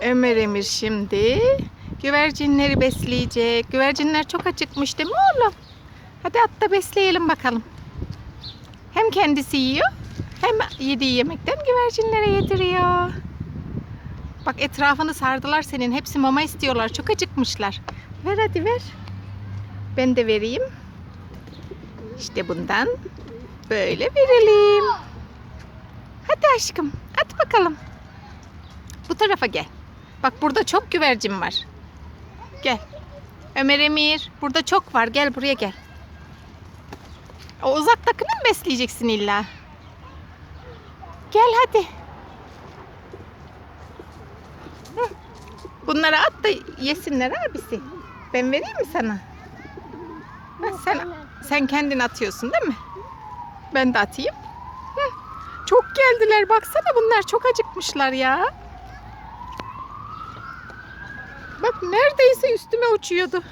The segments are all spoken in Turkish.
Ömer Emir şimdi güvercinleri besleyecek. Güvercinler çok acıkmış değil mi oğlum? Hadi at besleyelim bakalım. Hem kendisi yiyor hem yediği yemekten güvercinlere yediriyor. Bak etrafını sardılar senin. Hepsi mama istiyorlar. Çok acıkmışlar. Ver hadi ver. Ben de vereyim. İşte bundan böyle verelim. Hadi aşkım at bakalım. Bu tarafa gel. Bak burada çok güvercin var. Gel. Ömer Emir burada çok var. Gel buraya gel. O uzaktakini mi besleyeceksin illa? Gel hadi. Hı. Bunları at da yesinler abisi. Ben vereyim mi sana? Ha, sen sen kendin atıyorsun değil mi? Ben de atayım. Çok geldiler baksana bunlar çok acıkmışlar ya. Bak neredeyse üstüme uçuyordu.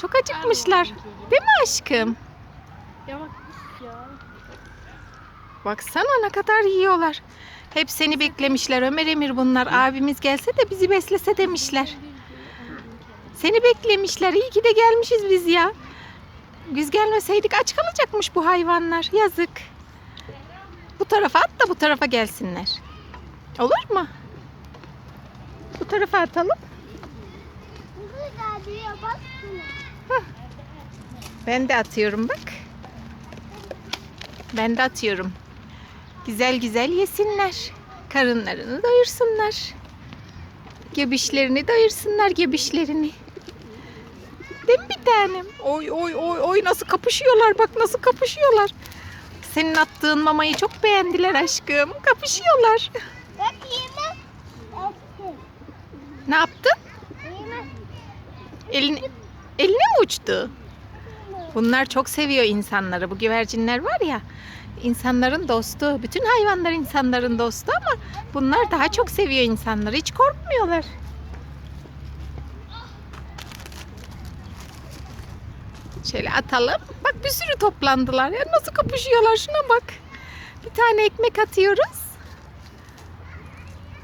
Çok acıkmışlar. Değil mi aşkım? Ya bak ya. Baksana ne kadar yiyorlar. Hep seni beklemişler Ömer Emir bunlar. Abimiz gelse de bizi beslese demişler. Seni beklemişler. İyi ki de gelmişiz biz ya. Biz gelmeseydik aç kalacakmış bu hayvanlar. Yazık. Bu tarafa at da bu tarafa gelsinler. Olur mu? Bu tarafa atalım. Ben de atıyorum bak. Ben de atıyorum. Güzel güzel yesinler. Karınlarını doyursunlar. Gebişlerini doyursunlar gebişlerini. Değil mi bir tanem? Oy oy oy oy nasıl kapışıyorlar bak nasıl kapışıyorlar. Senin attığın mamayı çok beğendiler aşkım. Kapışıyorlar. Ne yaptın? Elin, eline mi uçtu? Bunlar çok seviyor insanları. Bu güvercinler var ya insanların dostu. Bütün hayvanlar insanların dostu ama bunlar daha çok seviyor insanları. Hiç korkmuyorlar. Şöyle atalım. Bak bir sürü toplandılar. Ya nasıl kapışıyorlar şuna bak. Bir tane ekmek atıyoruz.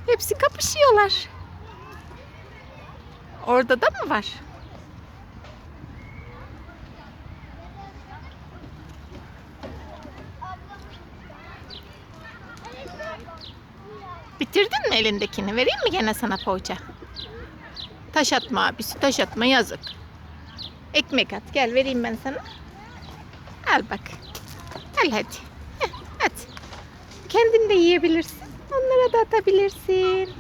Hepsi kapışıyorlar. Orada da mı var? Bitirdin mi elindekini? Vereyim mi gene sana poğaça? Taş atma abisi, taş atma yazık. Ekmek at, gel vereyim ben sana. Al bak. Al hadi. Heh, at. Kendin de yiyebilirsin. Onlara da atabilirsin.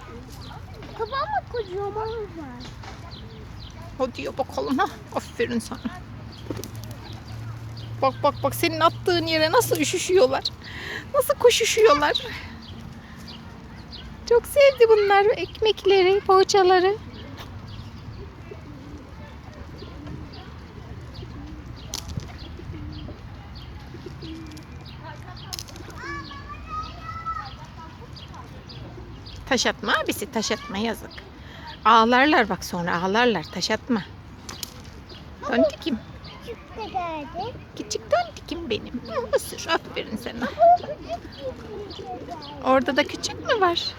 Kafama kocaman var. O diyor bakalım ha. Aferin sana. Bak bak bak senin attığın yere nasıl üşüşüyorlar. Nasıl koşuşuyorlar. Çok sevdi bunlar ekmekleri, poğaçaları. Taş atma abisi taş atma yazık. Ağlarlar bak sonra ağlarlar taş atma. Tontikim. Küçük geldi. Küçük tontikim benim. Isır aferin sana. Orada da küçük mü var?